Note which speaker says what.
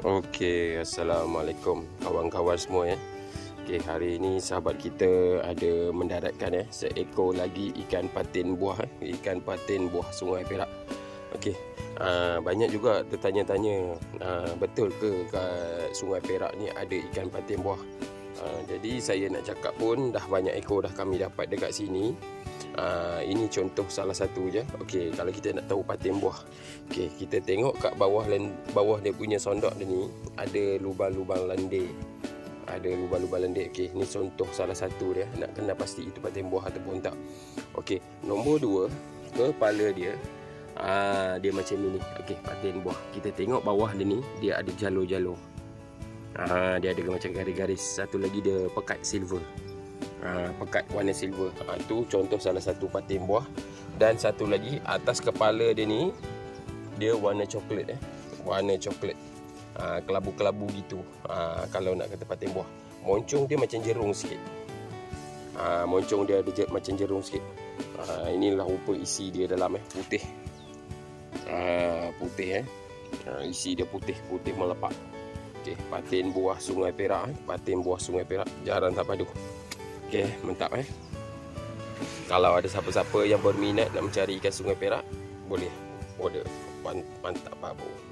Speaker 1: Okey, Assalamualaikum kawan-kawan semua ya. Okey, hari ini sahabat kita ada mendaratkan ya seekor lagi ikan patin buah eh. ikan patin buah Sungai Perak. Okey, uh, banyak juga tertanya-tanya uh, betul ke kat Sungai Perak ni ada ikan patin buah. Uh, jadi saya nak cakap pun dah banyak ekor dah kami dapat dekat sini. Uh, ini contoh salah satu je. Okey, kalau kita nak tahu patin buah. Okey, kita tengok kat bawah bawah dia punya sondok dia ni ada lubang-lubang lendir. Ada lubang-lubang lendir. Okey, ni contoh salah satu dia. Nak kena pasti itu patin buah ataupun tak. Okey, nombor dua kepala dia Ah, dia macam ini. Okey, patin buah. Kita tengok bawah dia ni, dia ada jalur-jalur. Ah, dia ada macam garis-garis. Satu lagi dia pekat silver ha, pekat warna silver. Ha, itu contoh salah satu patin buah. Dan satu lagi atas kepala dia ni dia warna coklat eh. Warna coklat. Ha, kelabu-kelabu gitu. Ha, kalau nak kata patin buah. Moncong dia macam jerung sikit. Ha, moncong dia ada macam jerung sikit. Ha, inilah rupa isi dia dalam eh putih. Ha, putih eh. Ha, isi dia putih, putih melepak. Okey, patin buah Sungai Perak eh. Patin buah Sungai Perak jarang tak padu. Okey, mantap eh. Kalau ada siapa-siapa yang berminat nak mencari ikan Sungai Perak, boleh order. Mantap babu.